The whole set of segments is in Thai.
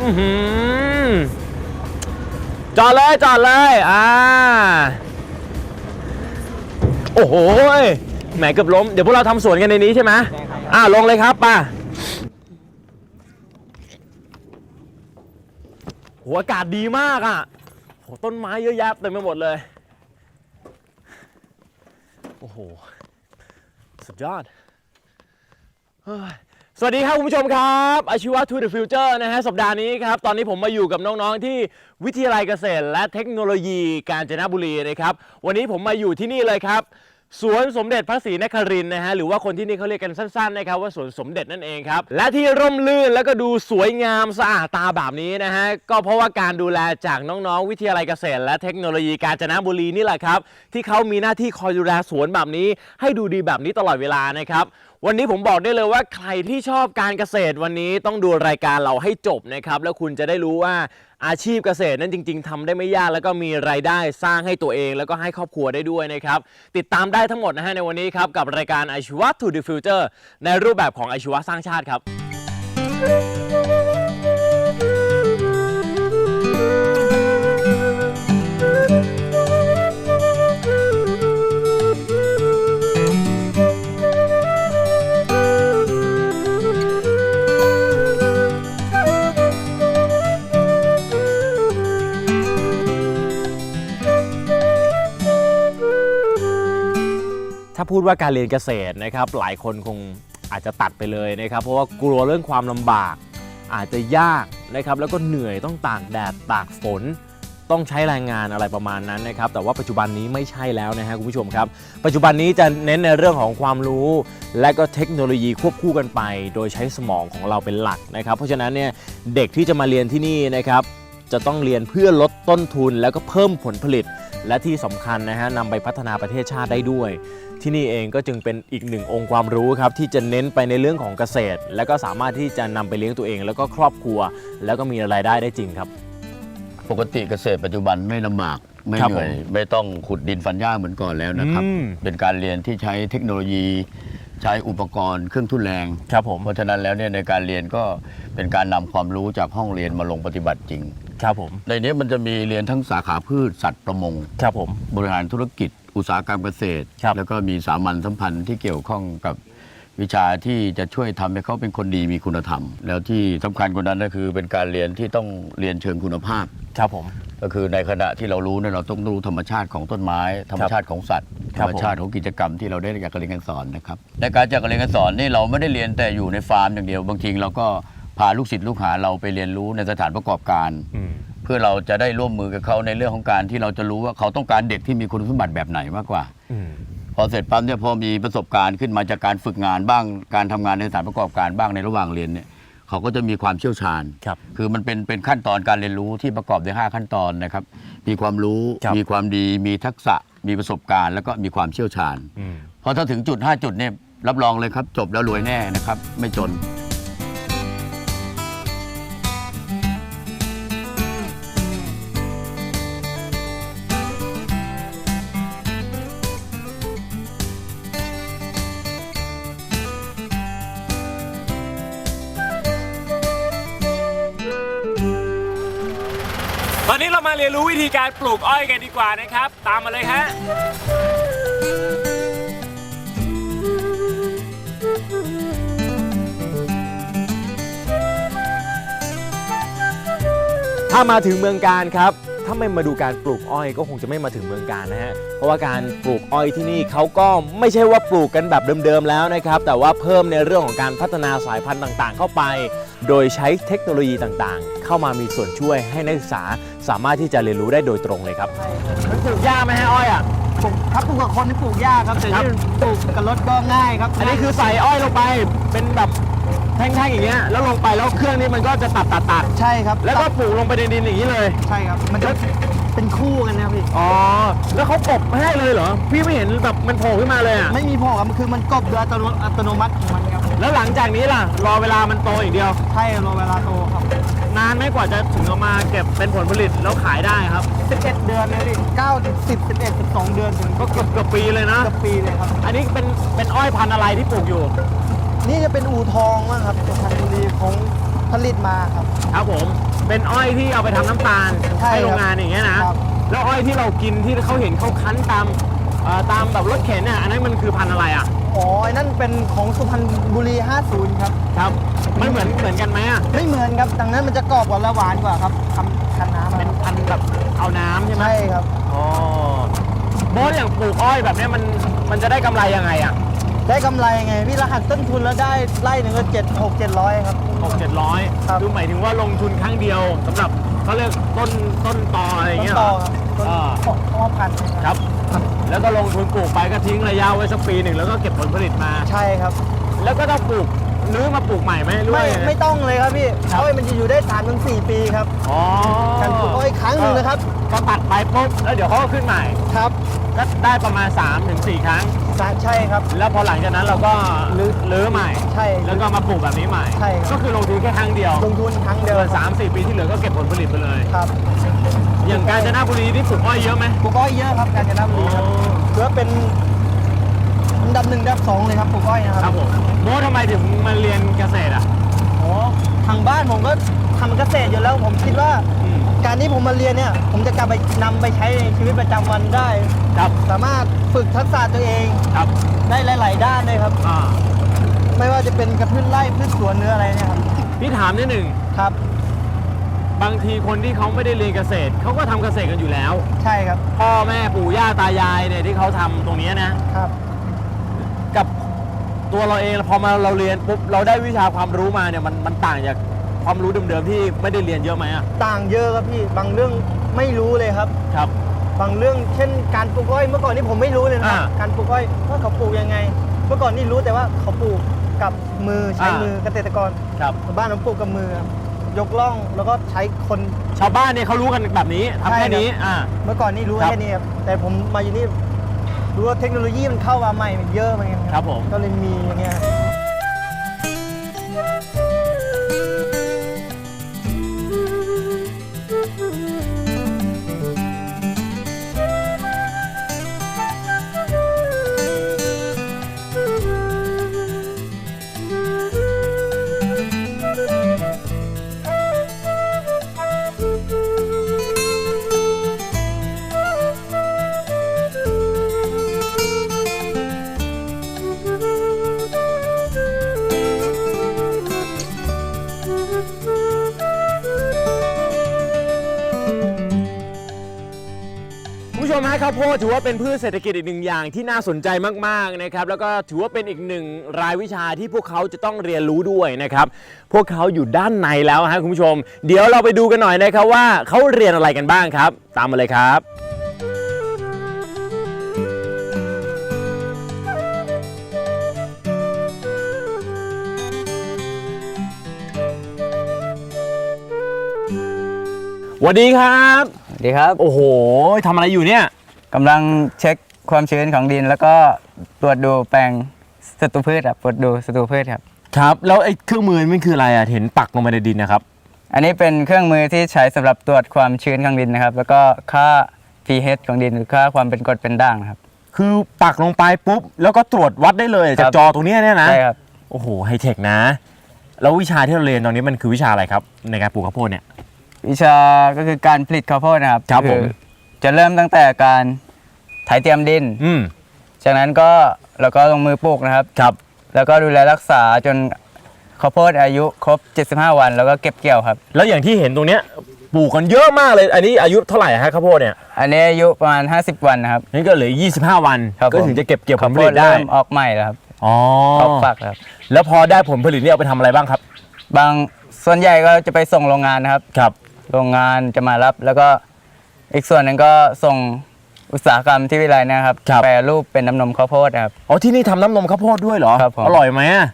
มาอื้อหือจอดเลยจอดเลยอ่าโอ้โหยแหมเกือบล้ม เดี๋ยวพวกเราทำสวนกันในนี้ใช่ไหมใช่ครับอ่าลงเลยครับป่ะโหอากาศดีมากอะโหต้นไม้เยอะแยะเต็มไปหมดเลย โอ้โห สุดยอดเฮ้ย สวัสดีครับคุณผู้ชมครับอาชีวะ to the future นะฮะสัปดาห์นี้ครับตอนนี้ผมมาอยู่กับน้องๆที่วิทยาลัยเกษตร และเทคโนโลยีกาญจนบุรีนะครับวันนี้ผมมาอยู่ที่นี่เลยครับสวนสมเด็จพระศรีนครินทร์นะฮะหรือว่าคนที่นี่เขาเรียกกันสั้นๆนะครับว่าสวนสมเด็จนั่นเองครับและที่ร่มรื่นแล้วก็ดูสวยงามสะอาดตาแบบนี้นะฮะก็เพราะว่าการดูแลจากน้องๆ วิทยาลัยเกษตร และเทคโนโลยีกาญจนบุรีนี่แหละครับที่เขามีหน้าที่คอยดูแลสวนแบบนี้ ให้ดูดีแบบนี้ตลอดเวลานะครับ วันนี้ผมบอกได้เลยว่าใครที่ชอบการเกษตรวันนี้ต้องดูรายการเราให้จบนะครับ แล้วคุณจะได้รู้ว่าอาชีพเกษตรนั้นจริง ๆทำได้ไม่ยาก แล้วก็มีรายได้สร้างให้ตัวเอง แล้วก็ให้ครอบครัวได้ด้วยนะครับ ติดตามได้ทั้งหมดนะฮะในวันนี้ครับ กับรายการอาชีวะ to the future ในรูปแบบของอาชีวะสร้างชาติครับาพูดว่าการเรียนเกษตรนะครับ หลายคนคงอาจจะตัดไปเลยนะครับ เพราะว่ากลัวเรื่องความลำบาก อาจจะยากนะครับแล้วก็เหนื่อยต้องตากแดดตากฝน ต้องใช้แรงงานอะไรประมาณนั้นนะครับ แต่ว่าปัจจุบันนี้ไม่ใช่แล้วนะฮะคุณผู้ชมครับ ปัจจุบันนี้จะเน้นในเรื่องของความรู้ และก็เทคโนโลยีควบคู่กันไป โดยใช้สมองของเราเป็นหลักนะครับ เพราะฉะนั้นเนี่ยเด็กที่จะมาเรียนที่นี่นะครับ จะต้องเรียนเพื่อลดต้นทุนแล้วก็เพิ่มผลผลิต และที่สำคัญนะฮะนำไปพัฒนาประเทศชาติได้ด้วย ที่นี่เองก็จึงเป็นอีกหนึ่งองค์ความรู้ครับที่จะเน้นไปในเรื่องของเกษตร และก็สามารถที่จะนำไปเลี้ยงตัวเอง แล้วก็ครอบครัว แล้วก็มีรายได้ได้จริงครับ ปกติเกษตรปัจจุบันไม่ลำบากไม่ครับเหนื่อยผมไม่ต้องขุดดินฟันหญ้าเหมือนก่อนแล้วนะครับอืมเป็นการเรียนที่ใช้เทคโนโลยีใช้อุปกรณ์เครื่องทุนแรงครับผมเพราะฉะนั้นแล้วเนี่ยในการเรียนก็เป็นการนำความรู้จากห้องเรียนมาลงปฏิบัติจริง ครับผม ในนี้มันจะมีเรียนทั้งสาขาพืชสัตว์ประมง ครับผม บริหารธุรกิจ อุตสาหกรรมเกษตร ครับ แล้วก็มีสามัญสัมพันธ์ที่เกี่ยวข้องกับวิชาที่จะช่วยทำให้เขาเป็นคนดีมีคุณธรรม แล้วที่สำคัญกว่านั้นก็คือเป็นการเรียนที่ต้องเรียนเชิงคุณภาพ ครับผม ก็คือในขณะที่เรารู้เนี่ยเราต้องรู้ธรรมชาติของต้นไม้ ธรรมชาติของสัตว์ คธรัรบรมชาติของกิจกรรมที่เราได้จากการเรียนการสอนนะครับในการจากการเรียนการสอนนี่เราไม่ได้เรียนแต่อยู่ในฟาร์มอย่างเดียว บางทีเราก็ พาลูกศิษย์ลูกหาเราไปเรียนรู้ในสถานประกอบการอืมเพื่อเราจะได้ร่วมมือกับเขาในเรื่องของการที่เราจะรู้ว่าเขาต้องการเด็กที่มีคุณสมบัติแบบไหนมากกว่าอืมพอเสร็จปั๊บเนี่ยพอมีประสบการณ์ขึ้นมาจากการฝึกงานบ้าง การทำงานในสถานประกอบการบ้างในระหว่างเรียนเนี่ยเขาก็จะมีความเชี่ยวชาญครับคือมันเป็นเป็นขั้นตอนการเรียนรู้ที่ประกอบด้วย5ขั้นตอนนะครับ มีความรู้ครับมีความดี มีทักษะ มีประสบการณ์ แล้วก็มีความเชี่ยวชาญอืมพอถ้าถึงจุด 5 จุดเนี่ยรับรองเลยครับ จบแล้วรวยแน่นะครับ ไม่จน ธีการปลูกอ้อยกันดีกว่านะครับ ตามมาเลยฮะถ้ามาถึงเมืองการครับถ้าไม่มาดูการปลูกอ้อยก็คงจะไม่มาถึงเมืองการนะฮะ เพราะว่าการปลูกอ้อยที่นี่เขาก็ไม่ใช่ว่าปลูกกันแบบเดิมๆแล้วนะครับ แต่ว่าเพิ่มในเรื่องของการพัฒนาสายพันธุ์ต่างๆ เข้าไป โดยใช้เทคโนโลยีต่างๆ เข้ามามีส่วนช่วยให้นักศึกษา สามารถที่จะเรียนรู้ได้โดยตรงเลยครับ มันปลูกยากไหมฮะอ้อยอะ ปลูกถ้าปลูกกับคนที่ปลูกยากครับแต่ครับที่ปลูกกับรถก็ง่ายครับอันนี้คือใส่อ้อยลงไปเป็นแบบแท่งๆอย่างเงี้ยแล้วลงไปแล้วเครื่องนี้มันก็จะตัดตัดตัดใช่ครับ แล้วก็ปลูกลงไปในดินอย่างนี้เลย ใช่ครับ มันจะ เป็นคู่กันนะครับพี่อ๋อ แล้วเขากบให้เลยเหรอ พี่ไม่เห็นแบบมันโผล่ขึ้นมาเลยอะ ไม่มีพอครับคือมันกบโดยอัตโนอัตโนมัติของมันครับแล้วหลังจากนี้ล่ะ รอเวลามันโตอย่างเดียว ใช่รอเวลาโตครับ นานไหมกว่าจะถึงเอามาเก็บเป็นผลผลิตแล้วขายได้ครับ 11 เดือนเลยพี่9 10 11 12เดือนถึงก็เกือบเกือบปีเลยนะเกือบปีเลยครับ อันนี้เป็นเป็นอ้อยพันธุ์อะไรที่ปลูกอยู่ นี่จะเป็นอูทองมั้งครับสุพรรณบุรีของผลิตมาครับ ครับผม เป็นอ้อยที่เอาไปทำน้ำตาลใช่ครับโรงงานอย่างเงี้ยนะครับ แล้วอ้อยที่เรากินที่เขาเห็นเขาคั้นตามเอ่อตามแบบรถเข็นเนี่ยอันนั้นมันคือพันธุ์อะไรอะอ๋อไอ้นั่นเป็นของสุพรรณบุรี 50 ครับ ครับ มันเหมือนเหมือนกันไหมอะไม่เหมือนครับดังนั้นมันจะกรอบกว่าและหวานกว่าครับทำคันน้ำเป็นพันธุ์แบบเอาน้ำใช่ไหมใช่ครับ อ๋อโบสอย่างปลูกอ้อยแบบเนี้ยมันมันจะได้กำไรยังไงอะ ได้กำไรไงพี่รหัสต้นทุนแล้วได้ไล่หนึ่งก็เจ็ดหกเจ็ดร้อยครับ หกเจ็ดร้อยครับ คือหมายถึงว่าลงทุนครั้งเดียวสำหรับเขาเรียกต้นต้นตออะไรอย่างต้นเงี้ยเหตรออครับต้นอ่าพ่อพันธุ์นะคครับรับแล้วก็ลงทุนปลูกไปก็ทิ้งระยะไว้สักปีหนึ่งแล้วก็เก็บผลผลิตมา ใช่ครับ แล้วก็ต้องปลูกรื้อมาปลูกใหม่ไหมหรือว่าไม่ยังง ไม่ต้องเลยครับพี่ครับ อ้อยมันจะอยู่ได้3ามถึงสปีครับอ๋อการปลูกอ้อยครั้งหนึ่งนะครับ ก็ตัดไปปุ๊บแล้วเดี๋ยวเขาก็ขึ้นใหม่ครับก็ได้ประมาณ 3-4ถึง4ครั้ง ใช่ครับ แล้วพอหลังจากนั้นเราก็รื้อรื้อใหม่ ใช่ แล้วก็มาปลูกแบบนี้ใหม่ ใช่ครับ ก็คือลงทุนแค่ครั้งเดียวลงทุนครั้งเดียวเดือนสามสี่ปีที่เหลือก็เก็บผลผลิตไปเลย ครับอย่างกาญจนบุรีนี่ปลูกอ้อยเยอะไหมปลูกอ้อยเยอะครับกาญจนบุรีครับถือว่าเป็นอันดับหนึ่งอันดับสองเลยครับปลูกอ้อยนะคครัรับบผมโมทำไมถึงมาเรียนเกษตรอะ โอ้ทางบ้านผมก็ทำเกษตรอยู่แล้วผมคิดว่าอืม การที่ผมมาเรียนเนี่ย ผมจะกลับไปนำไปใช้ในชีวิตประจำวันได้ ครับสามารถฝึกทักษะตัวเองครับได้หลาย ๆ ด้านเลยครับ อ่าไม่ว่าจะเป็นกระพืชไร่พืชสวนเนื้ออะไรเนี่ยครับ พี่ถามนิดหนึ่งครับ บางทีคนที่เขาไม่ได้เรียนเกษตรเขาก็ทำเกษตรกันอยู่แล้ว ใช่ครับ พ่อแม่ปู่ย่าตายายเนี่ยที่เขาทำตรงเนี้ยนะครับ กับตัวเราเองพอมาเราเรียนปุ๊บเราได้วิชาความรู้มาเนี่ยมันมันต่างจาก ความรู้เดิมๆที่ไม่ได้เรียนเยอะไหมอะต่างเยอะครับพี่บางเรื่องไม่รู้เลยครับ ครับ บางเรื่องเช่นการปลูกอ้อยเมื่อก่อนนี่ผมไม่รู้เลยนะครับอ่าการปลูกอ้อยว่าเขาปลูกยังไง เมื่อก่อนนี่รู้แต่ว่าเขาปลูกกับมือใช้อ่ามื มือเกษตรกรครับ บ้านผมปลูกกับมือครับยกล่องแล้วก็ใช้คน ชาวบ้านเนี่ยเขารู้กันแบบนี้ทำใช่แค่นี้ครับอ่า เมื่อก่อนนี่รู้ครับแค่นี้ครับแต่ผมมาอยู่นี่รู้ว่าเทคโนโลยีมันเข้ามาใหม่มันเยอะเหมือนกันครับผม ก็เลยมีอย่างเงี้ยคุณ ผู้ชมฮะข้าวโพดถือว่าเป็นพืชเศรษฐกิจอีกหนึ่งอย่างที่น่าสนใจมากๆนะครับแล้วก็ถือว่าเป็นอีกหนึ่งรายวิชาที่พวกเขาจะต้องเรียนรู้ด้วยนะครับพวกเขาอยู่ด้านในแล้วฮะคุณผู้ชม เดี๋ยวเราไปดูกันหน่อยนะครับว่าเขาเรียนอะไรกันบ้างครับ ตามมาเลยครับ สวัสดีครับ ดีครับ โอ้โหทำอะไรอยู่เนี่ย กำลังเช็คความชื้นของดิน แล้วก็ตรวจดูแปลงศัตรูพืชครับตรวจดูศัตรูพืชครับ ครับ แล้วไอ้เครื่องมือมันคืออะไรอะเห็นปักลงไปในดินนะครับ อันนี้เป็นเครื่องมือที่ใช้สำหรับตรวจความชื้นของดินนะครับ แล้วก็ค่า pH ของดินหรือค่าความเป็นกรดเป็นด่างนะครับ คือปักลงไปปุ๊บ แล้วก็ตรวจวัดได้เลยคจากรับจอตรงเนี้ยเนี่ยนะ ใช่ครับ โอ้โหไฮเทคนะ แล้ววิชาที่เราเรียนตอนนี้มันคือวิชาอะไรครับ ในการปลูกข้าวโพดเนี่ย วิชาก็คือการผลิตข้าวโพดนะครับครับผม อจะเริ่มตั้งแต่การไถเตรียมดิน อืมจากนั้นก็เราก็ลงมือปลูกนะครับ ครับ แล้วก็ดูแลรักษาจนข้าวโพดอายุครบ 75 วัน แล้วก็เก็บเกี่ยวครับ แล้วอย่างที่เห็นตรงเนี้ยปลูกกันเยอะมากเลย อันนี้อายุเท่าไหร่ฮะข้าวโพดเนี่ยอันนี้อายุประมาณ 50 วันนะครับนี่ก็เหลือ 25 วัน ครับก็ผม ถึงจะเก็บเกี่ยวผข้าลวผโพลิดตได้ เริ่มออกใหม่แล้วครับอ๋อ ออกฝักแล้วครับ แล้วพอได้ผลผลิตเนี่ยเอาไปทำอะไรบ้างครับ บางส่วนใหญ่ก็จะไปส่งโรงงานนะครับ ครับ โรงงานจะมารับ แล้วก็อีกส่วนหนึ่งก็ส่งอุตสาหกรรมที่วิไลนะครับครับ แปรรูปเป็นน้ำนมข้าวโพดนะครับ อ๋อที่นี่ทำน้ำนมข้าวโพดด้วยเหรอครับผม อร่อยไหมอะ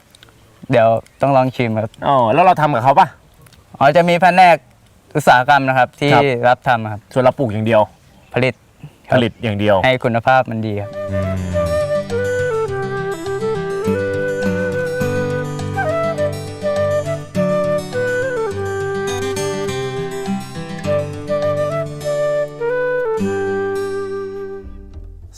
เดี๋ยวต้องลองชิมครับอ๋อแล้วเราทำกับเขาปะ อ๋อจะมีแผนกอุตสาหกรรมนะครับ ที่ครับ รับทำครับส่วนเราปลูกอย่างเดียว ผลิตคผรับลิตอย่างเดียวให้คุณภาพมันดีครับส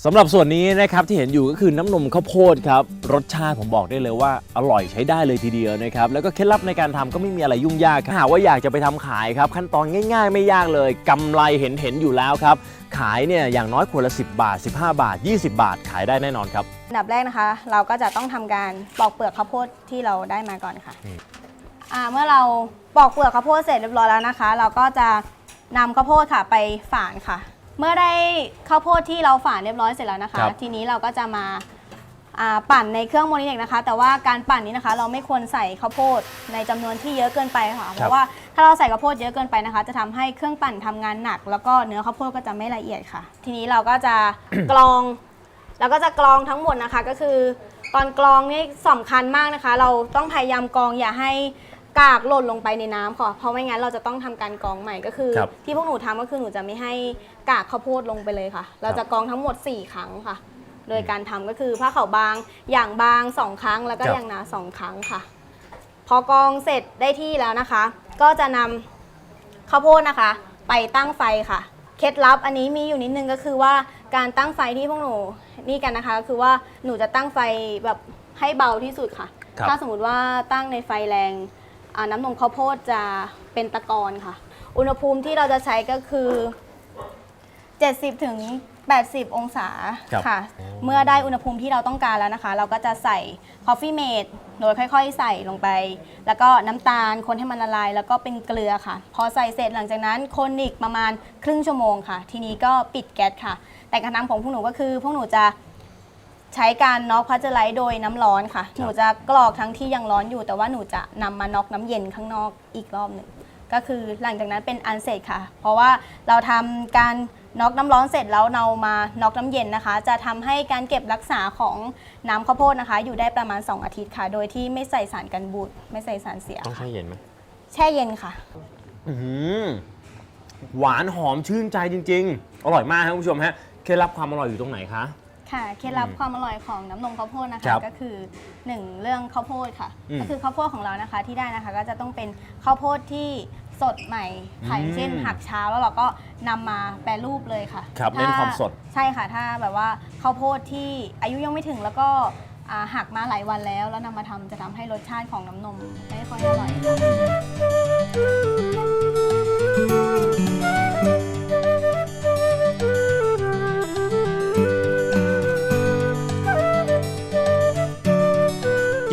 สำหรับส่วนนี้นะครับที่เห็นอยู่ก็คือน้ำนมข้าวโพดครับรสชาติผมบอกได้เลยว่าอร่อยใช้ได้เลยทีเดียวนะครับแล้วก็เคล็ดลับในการทำก็ไม่มีอะไรยุ่งยากถ้าหากว่าอยากจะไปทำขายครับขั้นตอนง่าย ๆ ไม่ยากเลยกำไรเห็นเห็นอยู่แล้วครับขายเนี่ยอย่างน้อยขวดละ 10 บาท 15 บาท 20 บาท ขายได้แน่นอนครับอันดับแรกนะคะ เราก็จะต้องทำการปอกเปลือกข้าวโพดที่เราได้มาก่อนค่ะอืมอ่าเมื่อเราปอกเปลือกข้าวโพดเสร็จเรียบร้อยแล้วนะคะ เราก็จะนำข้าวโพดค่ะไปฝานค่ะ เมื่อได้ข้าวโพดที่เราฝานเรียบร้อยเสร็จแล้วนะคะ ครับ ทีนี้เราก็จะมาอ่าปั่นในเครื่องโมนิเนกนะคะ แต่ว่าการปั่นนี้นะคะ เราไม่ควรใส่ข้าวโพดในจำนวนที่เยอะเกินไปค่ะ เพราะว่าถ้าเราใส่ข้าวโพดเยอะเกินไปนะคะ จะทำให้เครื่องปั่นทำงานหนัก แล้วก็เนื้อข้าวโพดก็จะไม่ละเอียดค่ะ ทีนี้เราก็จะ กรอง แล้วก็จะกรองทั้งหมดนะคะ ก็คือตอนกรองนี่สำคัญมากนะคะ เราต้องพยายามกรองอย่าให้กากหล่นลงไปในน้ำค่ะเพราะไม่งั้นเราจะต้องทำการกรองใหม่ก็คือ ครับที่พวกหนูทำก็คือหนูจะไม่ให้ กากข้าวโพดลงไปเลยค่ะ เราจะกรองทั้งหมด 4 ครั้งค่ะ โดยการทำก็คือผ้าขาวบางอย่างบาง 2 ครั้ง แล้วก็ครับอย่างหนา2 ครั้งค่ะ พอกรองเสร็จได้ที่แล้วนะคะ ก็จะนำข้าวโพดนะคะ ไปตั้งไฟค่ะเคล็ดลับอันนี้มีอยู่นิดนึงก็คือว่าการตั้งไฟที่พวกหนูนี่กันนะคะก็คือว่าหนูจะตั้งไฟแบบให้เบาที่สุดค่ะครับถ้าสมมติว่าตั้งในไฟแรงอ่าน้ำนมข้าวโพดจะเป็นตะกอนค่ะ อุณหภูมิที่เราจะใช้ก็คือ 70 ถึง 80 องศาครับค่ะเมื่อได้อุณหภูมิที่เราต้องการแล้วนะคะ เราก็จะใส่ Coffee Mate โดยค่อยๆ ใส่ลงไป แล้วก็น้ำตาลคนให้มันละลาย แล้วก็เป็นเกลือค่ะ พอใส่เสร็จหลังจากนั้นคนอีกประมาณครึ่งชั่วโมงค่ะ ทีนี้ก็ปิดแก๊สค่ะ แต่การทำของพวกหนูก็คือ พวกหนูจะใช้การน็อกพัชเจอร์ไลท์โดยน้ำร้อนค่ะ หนูจะกรอกทั้งที่ยังร้อนอยู่ แต่ว่าหนูจะนำมาน็อกน้ำเย็นข้างนอกอีกรอบหนึ่ง ก็คือหลังจากนั้นเป็นอันเสร็จค่ะ เพราะว่าเราทำการ น็อกน้ำร้อนเสร็จแล้วเรามาน็อกน้ำเย็นนะคะ จะทำให้การเก็บรักษาของน้ำข้าวโพดนะคะ อยู่ได้ประมาณ 2 อาทิตย์ค่ะ โดยที่ไม่ใส่สารกันบูดไม่ใส่สารเสีย ต้องค่ะใช้เย็นไหมแช่เย็นค่ะ อื้อหือหวานหอมชื่นใจจริง ๆ อร่อยมากครับคุณผู้ชมฮะเคล็ดลับความอร่อยอยู่ตรงไหนคะ ค่ะเคล็ดลับความอร่อยของน้ำนมข้าวโพดนะครัคะบก็คือหนึ่งเรื่องข้าวโพดค่ะ อืมก็คือข้าวโพดของเรานะคะที่ได้นะคะก็จะต้องเป็นข้าวโพดที่ สดใหม่ค่ะอย่างเช่น อืมหักเช้าแล้วเราก็นำมาแปรรูปเลยค่ะครับเน้นความสด ใช่ค่ะ ถ้าแบบว่าข้าวโพดที่อายุยังไม่ถึงแล้วก็อ่าหักมาหลายวันแล้ว แล้วนำมาทำจะทำให้รสชาติของน้ำนมไม่ค่อยอร่อยค่ะ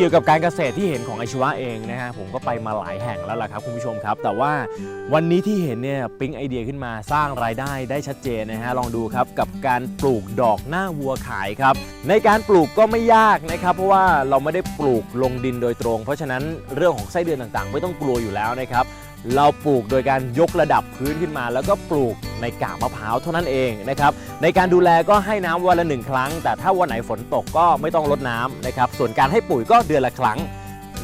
กี่ยวกับการเกษตรที่เห็นของอาชีวะเองนะฮะผมก็ไปมาหลายแห่งแล้วล่ะครับคุณผู้ชมครับ แต่ว่าวันนี้ที่เห็นเนี่ยปิ๊งไอเดียขึ้นมาสร้างรายได้ได้ชัดเจนนะฮะลองดูครับกับการปลูกดอกหน้าวัวขายครับ ในการปลูกก็ไม่ยากนะครับ เพราะว่าเราไม่ได้ปลูกลงดินโดยตรง เพราะฉะนั้นเรื่องของไส้เดือนต่างๆ ไม่ต้องกลัวอยู่แล้วนะครับ เราปลูกโดยการยกระดับพื้นขึ้นมา แล้วก็ปลูกในกาบมะพร้าวเท่านั้นเองนะครับในการดูแลก็ให้น้ำวันละหนึ่งครั้ง แต่ถ้าวันไหนฝนตกก็ไม่ต้องลดน้ำนะครับส่วนการให้ปุ๋ยก็เดือนละครั้ง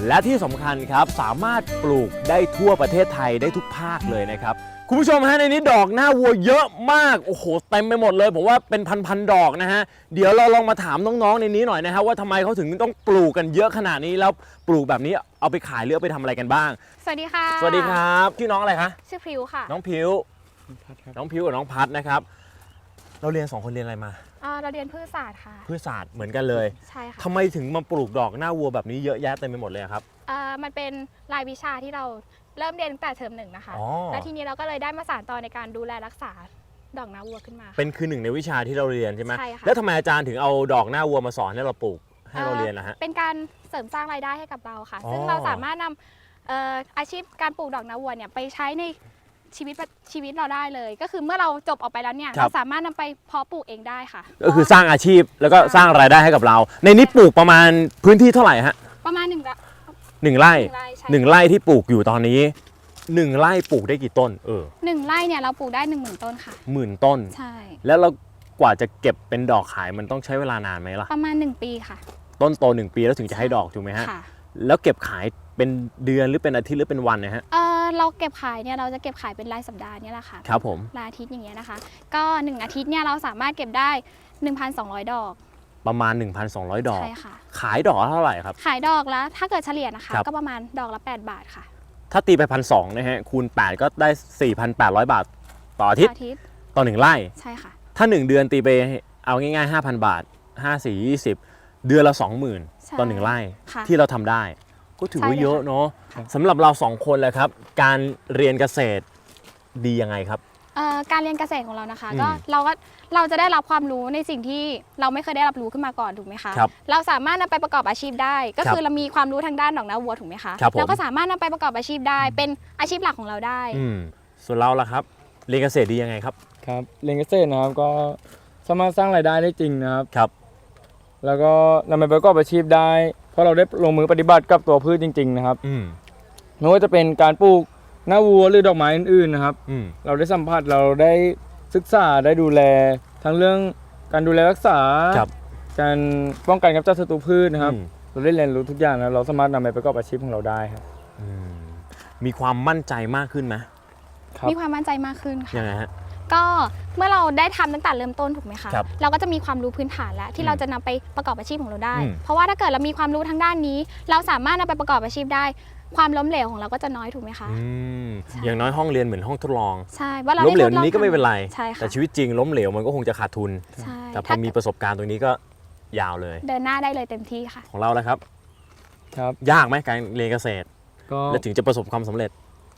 และที่สำคัญครับสามารถปลูกได้ทั่วประเทศไทยได้ทุกภาคเลยนะครับ คุณผู้ชมฮะในนี้ดอกหน้าวัวเยอะมากโอ้โหเต็มไปหมดเลยผมว่าเป็นพันๆดอกนะฮะเดี๋ยวเราลองมาถามน้องๆในนี้หน่อยนะฮะว่าทำไมเขาถึงต้องปลูกกันเยอะขนาดนี้แล้วปลูกแบบนี้เอาไปขายหรือเอาไปทำอะไรกันบ้าง สวัสดีค่ะสวัสดีครับชื่อน้องอะไรคะชื่อพริวค่ะน้องพิวน้องพิวกับน้องพัดนะครับ เราเรียนสองคนเรียนอะไรมาอ่าเราเรียนพืชศาสตร์ค่ะ พืชศาสตร์เหมือนกันเลยใช่ค่ะทำไมถึงมาปลูกดอกหน้าวัวแบบนี้เยอะแยะเต็มไปหมดเลยอะครับอ่ามันเป็นรายวิชาที่เรา เริ่มเรียนตั้งแต่เทอมหนึ่งนะคะ อ๋อ แล้วทีนี้เราก็เลยได้มาสานต่อในการดูแลรักษาดอกนาวัวขึ้นมาค่ะเป็นคือหนึ่งในวิชาที่เราเรียนใช่ไหมใช่ค่ะ แล้วทำไมอาจารย์ถึงเอาดอกหน้าวัวมาสอนให้เราปลูกให้เราเรียนนะฮะ เป็นการเสริมสร้างรายได้ให้กับเราค่ะ อ๋อ ซึ่งเราสามารถนำเอ่ออาชีพการปลูกดอกนาวัวเนี่ยไปใช้ในชีวิตประชีวิตเราได้เลย ก็คือเมื่อเราจบออกไปแล้วเนี่ยเราสามารถนำไปเพาะปลูกเองได้ค่ะ ก็คือสร้างอาชีพแล้วก็สร้างรายได้ให้กับเรา ในนี้ปลูกประมาณพื้นที่เท่าไหร่ฮะประมาณหนึ่งละ หนึ่งไร่หนึ่งไร่ใช่หนึ่งไร่ที่ปลูกอยู่ตอนนี้หนึ่งไร่ปลูกได้กี่ต้น เออหนึ่งไร่เนี่ยเราปลูกได้หนึ่งหมื่นต้นค่ะ หมื่นต้น ใช่ แล้วเรากว่าจะเก็บเป็นดอกขายมันต้องใช้เวลานานไหมล่ะ ประมาณหนึ่งปีค่ะ ต้นโตหนึ่งปีแล้วถึงจะให้ดอกถูกไหมฮะ ค่ะ แล้วเก็บขายเป็นเดือนหรือเป็นอาทิตย์หรือเป็นวันนะฮะ เออเราเก็บขายเนี่ยเราจะเก็บขายเป็นรายสัปดาห์เนี่ยแหละค่ะครับผม รายอาทิตย์อย่างเงี้ยนะคะ ก็ 1 อาทิตย์เนี่ยเราสามารถเก็บได้ 1,200 ดอก ประมาณ 1,200 ดอก ใช่ค่ะ ขายดอกละเท่าไหร่ครับ ขายดอกแล้วถ้าเกิดเฉลี่ยนะคะ ครับ ก็ประมาณดอกละ 8 บาทค่ะถ้าตีไปพันสองนะฮะคูณ 8 ก็ได้ 4,800 บาท ต่ออาทิตย์ต่ออาทิตย์ต่อหนึ่งไร่ ใช่ค่ะ ถ้า 1 เดือนตีไปเอาง่ายๆ 5,000 บาท 5 4 20 เดือนละ ใช่20,000 ต่อหนึ่งไร่ ค่ะที่เราทำได้ ก็ถือว่าใช่เลยเยอะค่ะเนาะสำหรับเราสองคนแหละครับ การเรียนเกษตรดียังไงครับ เอ่อการเรียนเกษตรของเรานะคะ อืมก็เราก็เราจะได้รับความรู้ในสิ่งที่เราไม่เคยได้รับรู้ขึ้นมาก่อนถูกไหมคะครับเราสามารถนำไปประกอบอาชีพได้ ก็ครับคือเรามีความรู้ทางด้านดอกนาวัวถูกไหมคะครับผม เราก็สามารถนำไปประกอบอาชีพได้ เป็นอาชีพหลักของเราได้ อืมส่วนเราล่ะครับเรียนเกษตรดียังไงครับครับเรียนเกษตรนะครับก็สามารถสร้างรายได้ได้จริงนะครับ ครับแล้วก็นำไปประกอบอาชีพได้ เพราะเราได้ลงมือปฏิบัติกับตัวพืชจริง ๆ นะครับอืมไม่ว่าจะเป็นการปลูก หน้าวัวหรือดอกไม้อื่นๆนะครับ อืมเราได้สัมผัสเราได้ศึกษาได้ดูแล ทั้งเรื่องการดูแลรักษา ครับการป้องกันกำจัดศัตรูพืชนะครับ อืมเราได้เรียนรู้ทุกอย่างนะเราสามารถนำไปประกอบอาชีพของเราได้ครับ อืมมีความมั่นใจมากขึ้นไหมครับ มีความมั่นใจมากขึ้นค่ะยังไงฮะ ก็เมื่อเราได้ทำตั้งแต่เริ่มต้นถูกไหมคะครับเราก็จะมีความรู้พื้นฐานแล้วอืที่มเราจะนำไปประกอบอาชีพของเราได้ อืม เพราะว่าถ้าเกิดเรามีความรู้ทางด้านนี้ เราสามารถนำไปประกอบอาชีพได้ ความล้มเหลวของเราก็จะน้อยถูกไหมคะ อืมใช่อย่างน้อยห้องเรียนเหมือนห้องทดลอง ใช่ว่าเราล้มเหลวได้ทดองนี้ก็ไม่เป็นไร ใช่ค่ะแต่ชีวิตจริงล้มเหลวมันก็คงจะขาดทุน ใช่แต่พอถ้ามีประสบการณ์ตรงนี้ก็ยาวเลย เดินหน้าได้เลยเต็มที่ค่ะ ของเราแล้วครับ ครับ ยากไหมการเรียนเกษตร ก็และถึงจะประสบความสำเร็จ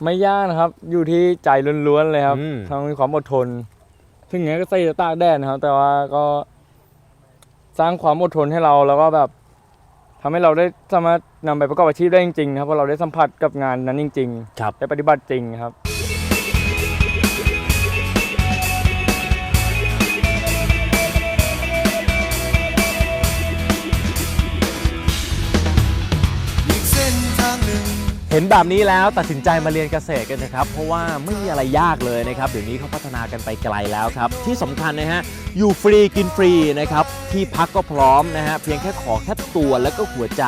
ไม่ยากนะครับ อยู่ที่ใจล้วนๆเลยครับอืมต้องมีความอดทน ถึงแม้ก็ใส่ตากแดดนะครับ แต่ว่าก็สร้างความอดทนให้เราแล้วก็แบบ ทำให้เราได้สามารถนำไปประกอบอาชีพได้จริงๆนะครับเพราะเราได้สัมผัสกับงานนั้นจริงครับๆได้ปฏิบัติจริงครับ ห็นแบบนี้แล้วตัดสินใจมาเรียนเกษตรกันนะครับ เพราะว่าไม่มีอะไรยากเลยนะครับเดี๋ยวนี้เขาพัฒนากันไปไกลแล้วครับ ที่สำคัญนะฮะอยู่ฟรีกินฟรีนะครับที่พักก็พร้อมนะฮะเพียงแค่ขอแค่ตัวแล้วก็หัวใจ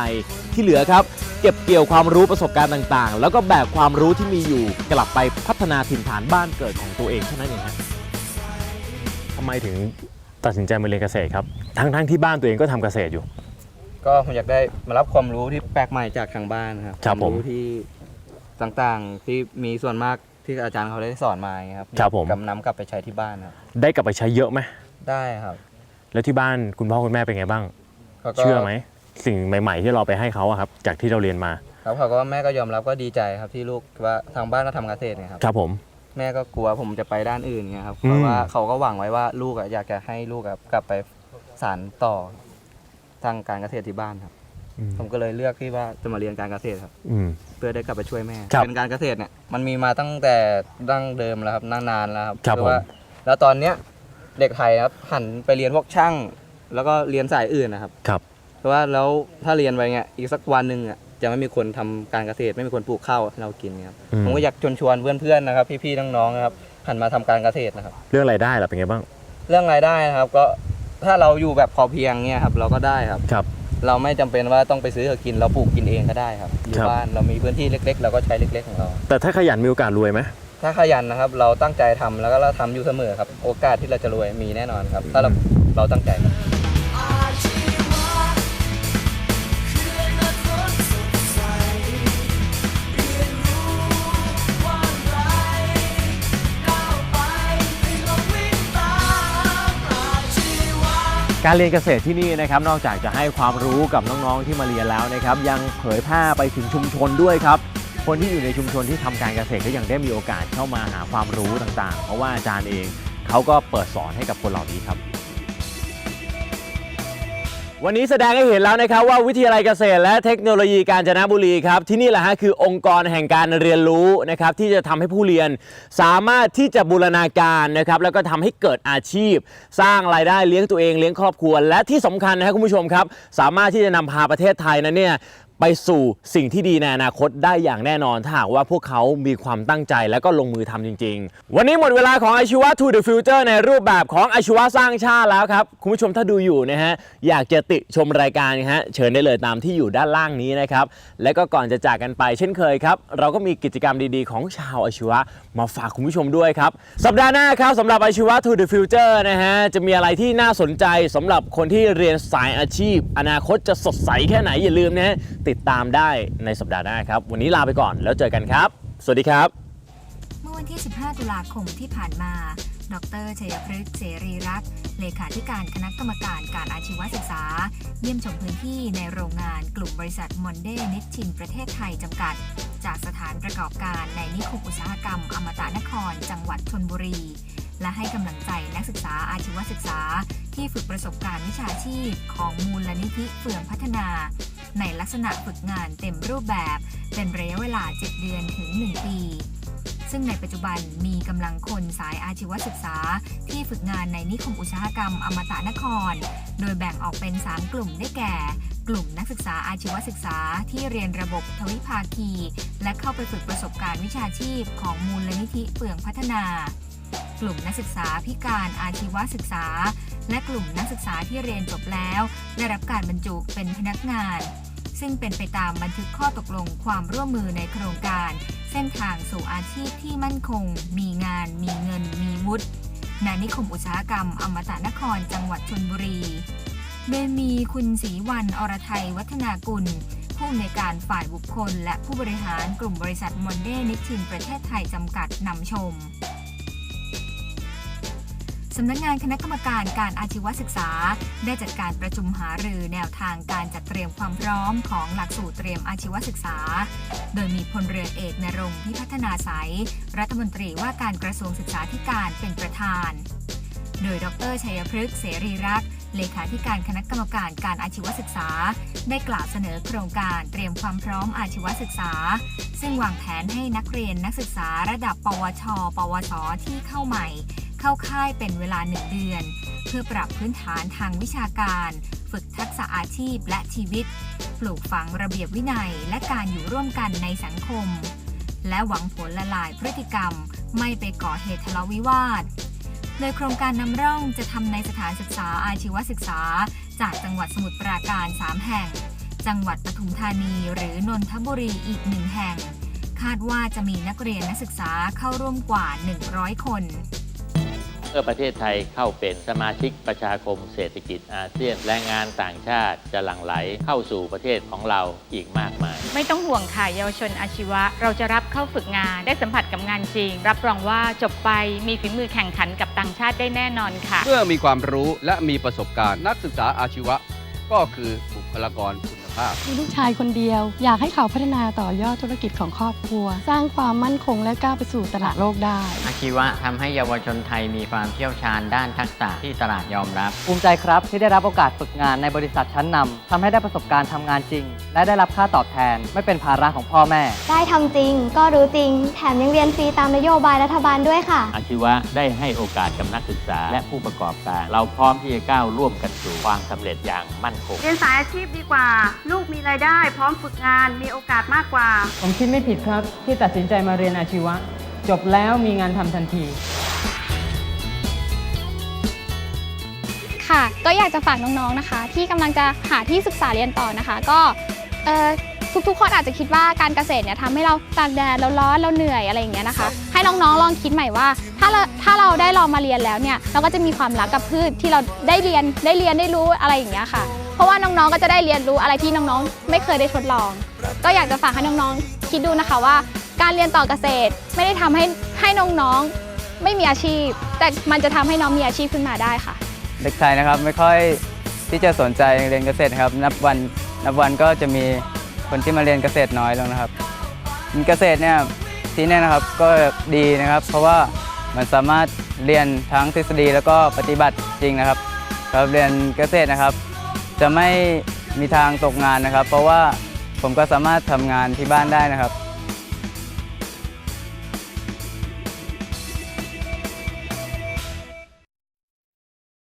ที่เหลือครับ เก็บเกี่ยวความรู้ประสบการณ์ต่างๆ แล้วก็แบกความรู้ที่มีอยู่กลับไปพัฒนาถิ่นฐานบ้านเกิดของตัวเองเท่านั้นเองฮะทำไมถึงตัดสินใจมาเรียนเกษตรครับทั้งๆที่บ้านตัวเองก็ทำเกษตรอยู่ ก็ผมอยากได้มารับความรู้ที่แปลกใหม่จากทางบ้านครับครับวามผมรู้ที่ต่างๆที่มีส่วนมากที่อาจารย์เขาได้สอนมาอย่างเงี้ยครับครับผม กำนำกลับไปใช้ที่บ้านครับได้กลับไปใช้เยอะไหมได้ครับแล้วที่บ้านคุณพ่อคุณแม่เป็นไงบ้าง ขาก็เชื่อไหมสิ่งใหม่ ๆ ที่เราไปให้เขาอะครับ จากที่เราเรียนมาครับเขาก็แม่ก็ยอมรับก็ดีใจครับที่ลูกว่าทางบ้านก็ทำเกษตรไงครับครับผม แม่ก็กลัวผมจะไปด้านอื่นไงครับอืม เพราะว่าเขาก็หวังไว้ว่าลูกอะอยากจะให้ลูกอะกลับไปสานต่อ ทางการเกษตรที่บ้านครับ อืมผมก็เลยเลือกที่ว่าจะมาเรียนการเกษตรครับ อืม เพื่อได้กลับไปช่วยแม่ ครับเป็นการเกษตรเนี่ยมันมีมาตั้งแต่ดั้งเดิมแล้วครับนานๆแล้วครับครับอว่าผม แล้วตอนเนี้ยเด็กไทยครับหันไปเรียนพวกช่าง แล้วก็เรียนสายอื่นนะครับ ครับ เพราะว่าแล้วถ้าเรียนไปเงี้ยอีกสักวันหนึ่งอะจะไม่มีคนทำการเกษตรไม่มีคนปลูกข้าวให้เรากินครับอืม ผมก็อยากชวนชวนเพื่อนๆนะครับ พี่ๆน้องๆนะครับหันมาทำการเกษตรนะครับ เรื่องรายได้ล่ะเป็นไงบ้าง เรื่องรายได้นะครับก็ ถ้าเราอยู่แบบพอเพียงเนี่ยครับเราก็ได้ครับ ครับ เราไม่จำเป็นว่าต้องไปซื้อกินเราปลูกกินเองก็ได้ครับอยู่ครับ บ้านเรามีพื้นที่เล็ก ๆ เราก็ใช้เล็ก ๆ ของเรา แต่ถ้าขยันมีโอกาสรวยไหม ถ้าขยันนะครับ เราตั้งใจทำแล้วก็เราทำอยู่เสมอครับ โอกาสที่เราจะรวยมีแน่นอนครับ ถ้าเราเราตั้งใจครับ การเรียนเกษตรที่นี่นะครับนอกจากจะให้ความรู้กับน้องๆที่มาเรียนแล้วนะครับยังเผยแพร่ไปถึงชุมชนด้วยครับ คนที่อยู่ในชุมชนที่ทำการเกษตรก็ยังได้มีโอกาสเข้ามาหาความรู้ต่างๆ เพราะว่าอาจารย์เองเขาก็เปิดสอนให้กับคนเหล่านี้ครับ วันนี้แสดงให้เห็นแล้วนะครับว่าวิทยาลัยเกษตร และเทคโนโลยีการจนบุรีครับที่นี่แหละฮะคือองค์กรแห่งการเรียนรู้นะครับที่จะทำให้ผู้เรียนสามารถที่จะบูรณาการนะครับแล้วก็ทำให้เกิดอาชีพ สร้างรายได้เลี้ยงตัวเองเลี้ยงครอบครัว และที่สำคัญนะครับคุณผู้ชมครับ สามารถที่จะนำพาประเทศไทยนั้นเนี่ย ไปสู่สิ่งที่ดีในอนาคตได้อย่างแน่นอน ถ้าหากว่าพวกเขามีความตั้งใจและก็ลงมือทำจริง ๆ วันนี้หมดเวลาของอาชีวะ To the Future ในรูปแบบของอาชีวะสร้างชาติแล้วครับ คุณผู้ชมถ้าดูอยู่นะฮะ อยากจะติชมรายการนะฮะเชิญได้เลยตามที่อยู่ด้านล่างนี้นะครับ และก็ก่อนจะจากกันไปเช่นเคยครับ เราก็มีกิจกรรมดีๆ ของชาวอาชีวะมาฝากคุณผู้ชมด้วยครับสัปดาห์หน้าครับสำหรับอาชีวะ To the Future นะฮะจะมีอะไรที่น่าสนใจสำหรับคนที่เรียนสายอาชีพ อนาคตจะสดใสแค่ไหนอย่าลืมนะฮะติดตามได้ในสัปดาห์หน้าครับ วันนี้ลาไปก่อนแล้วเจอกันครับ สวัสดีครับ เมื่อวันที่ 15 ตุลาคมที่ผ่านมา ดรชัยพฤกษ์เสรีรักษ์เลขาธิการคณะกรรมการการอาชีวศึกษา เยี่ยมชมพื้นที่ในโรงงานกลุ่มบริษัทมอนเดนิชชินประเทศไทยจำกัด จากสถานประกอบการในนิคมอุตสาหกรรมอมตะนคร จังหวัดชนบุรี และให้กำลังใจนักศึกษาอาชีวศึกษา ที่ฝึกประสบการณ์วิชาชีพ ของมูลลนิธิเฟื่องพัฒนา ในลักษณะฝึกงานเต็มรูปแบบ เป็นระยะเวลา 7 เดือนถึง 1 ปี ซึ่งในปัจจุบันมีกำลังคนสายอาชีวศึกษา ที่ฝึกงานในนิคมอุตสาหกรรมอมตะนคร โดยแบ่งออกเป็น 3 กลุ่มได้แก่กลุ่มนักศึกษาอาชีวศึกษาที่เรียนระบบทวิภาคี และเข้าไปฝึกประสบการณ์วิชาชีพของมูลนิธิเฟื่องพัฒนา กลุ่มนักศึกษาพิการอาชีวศึกษา และกลุ่มนักศึกษาที่เรียนจบแล้ว ได้รับการบรรจุเป็นพนักงาน ซึ่งเป็นไปตามบันทึกข้อตกลงความร่วมมือในโครงการ เส้นทางสู่อาชีพที่มั่นคง มีงาน มีเงิน มีวุฒิณนิคมอุตสาหกรรมอมตะนครจังหวัดชนบุรีโดยมีคุณศรีวันอรไทยวัฒนากุล ผู้อำนวยการฝ่ายบุคคล และผู้บริหารกลุ่มบริษัทมอนเดนิชินประเทศไทยจำกัดนำชม สำนักงานคณะกรรมการการอาชีวศึกษา ได้จัดการประชุมหารือแนวทางการจัดเตรียมความพร้อมของหลักสูตรเตรียมอาชีวศึกษา โดยมีพลเรือเอกนรงพิพัฒนาสายรัฐมนตรีว่าการกระทรวงศึกษาธิการเป็นประธาน โดยดรชัยพฤกษ์เสรีรักษ์เลขาธิการคณะกรรมการการอาชีวศึกษา ได้กล่าวเสนอโครงการเตรียมความพร้อมอาชีวศึกษา ซึ่งวางแผนให้นักเรียนนักศึกษาระดับ ปวช ปวส ที่เข้าใหม่ เข้าค่ายเป็นเวลาหนึ่งเดือน เพื่อปรับพื้นฐานทางวิชาการ ฝึกทักษะอาชีพและชีวิต ปลูกฝังระเบียบวินัยและการอยู่ร่วมกันในสังคม และหวังผลละลายพฤติกรรม ไม่ไปก่อเหตุทะเลาะวิวาทโดยโครงการนำร่องจะทำในสถานศึกษาอาชีวศึกษา จากจังหวัดสมุทรปราการ 3 แห่ง จังหวัดปทุมธานี หรือนนทบุรีอีกหนึ่งแห่ง คาดว่าจะมีนักเรียนนักศึกษาเข้าร่วมกว่า 100 คน เมื่อประเทศไทยเข้าเป็นสมาชิกประชาคมเศรษฐกิจอาเซียนแรงงานต่างชาติจะหลั่งไหลเข้าสู่ประเทศของเราอีกมากมาย ไม่ต้องห่วงค่ะเยาวชนอาชีวะ เราจะรับเข้าฝึกงานได้สัมผัสกับงานจริง รับรองว่าจบไปมีฝีมือแข่งขันกับต่างชาติได้แน่นอนค่ะ เมื่อมีความรู้และมีประสบการณ์นักศึกษาอาชีวะ ก็คือบุคลากรคุณภาพ มีลูกชายคนเดียว อยากให้เขาพัฒนาต่อยอดธุรกิจของครอบครัว สร้างความมั่นคงและก้าวไปสู่ตลาดโลกได้ อาชีวะทำให้เยาวชนไทยมีความเชี่ยวชาญด้านทักษะที่ตลาดยอมรับ ภูมิใจครับที่ได้รับโอกาสฝึกงานในบริษัทชั้นนำทำให้ได้ประสบการณ์ทำงานจริง และได้รับค่าตอบแทน ไม่เป็นภาระของพ่อแม่ ได้ทำจริง ก็รู้จริง แถมยังเรียนฟรีตามนโยบายรัฐบาลด้วยค่ะ อาชีวะได้ให้โอกาสกับนักศึกษา และผู้ประกอบการ เราพร้อมที่จะก้าวร่วมกันสู่ความสำเร็จอย่างมั่นคง เรียนสายอาชีพดีกว่าลูกมีรายได้ พร้อมฝึกงานมีโอกาสมากกว่า ผมคิดไม่ผิดครับที่ตัดสินใจมาเรียนอาชีวะ จบแล้วมีงานทำทันที ค่ะ ก็อยากจะฝากน้องๆนะคะ ที่กำลังจะหาที่ศึกษาเรียนต่อนะคะ ก็เอ่อทุกๆคนอาจจะคิดว่าการเกษตรเนี่ยทำให้เราตากแดดเราร้อนเราเหนื่อยอะไรอย่างเงี้ยนะคะ ให้น้องๆลองคิดใหม่ว่า ถ้าเราถ้าเราได้ลองมาเรียนแล้วเนี่ยเราก็จะมีความรักกับพืชที่เราได้เรียนได้เรียนได้รู้อะไรอย่างเงี้ยค่ะเพ ราะว่าน้องๆก็จะได้เรียนรู้อะไรที่น้องๆ ไม่เคยได้ทดลอง ก็อยากจะฝากให้น้องๆ คิดดูนะคะว่า การเรียนต่อเกษตรไม่ได้ทำให้ให้น้องๆไม่มีอาชีพ แต่มันจะทำให้น้องมีอาชีพขึ้นมาได้ค่ะ เด็กไทยนะครับไม่ค่อยที่จะสนใจเรียนเกษตรครับ นับวันนับวันก็จะมีคนที่มาเรียนเกษตรน้อยลงนะครับเกษตรเนี่ยที่เนี่ยนะครับก็ดีนะครับ เพราะว่ามันสามารถเรียนทั้งทฤษฎีแล้วก็ปฏิบัติจริงนะครับครับเรียนเกษตรนะครับ จะไม่มีทางตกงานนะครับ เพราะว่าผมก็สามารถทำงานที่บ้านได้นะครับ